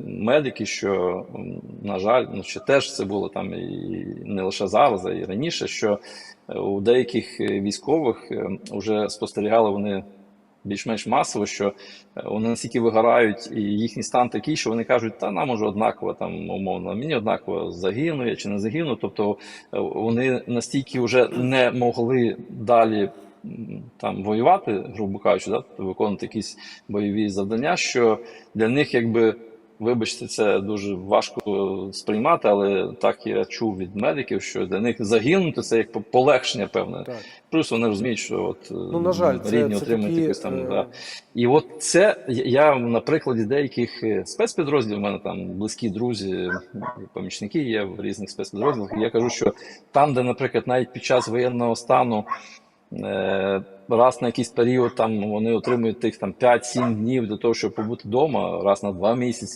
медики, що на жаль, ну ще теж це було там і не лише зараз, а й раніше, що е, у деяких е, військових вже спостерігали вони більш-менш масово, що е, вони настільки вигорають, і їхній стан такий, що вони кажуть, та нам уже однаково там умовно, мені однаково загину я чи не загину. Тобто е, вони настільки вже не могли далі там воювати, грубо кажучи, да, виконувати якісь бойові завдання, що для них якби. Вибачте, це дуже важко сприймати, але так я чув від медиків, що для них загинути це як полегшення певне. Так. Плюс вони розуміють, що от Ну, на жаль, рідні це отримують такі, якусь там. е, Да. І от це я на прикладі деяких е, спецпідрозділів, у мене там близькі друзі, помічники є в різних спецпідрозділах. І я кажу, що там, де, наприклад, навіть під час воєнного стану. е, Раз на якийсь період там вони отримують тих там 5-7 днів для того, щоб побути вдома, раз на 2 місяці.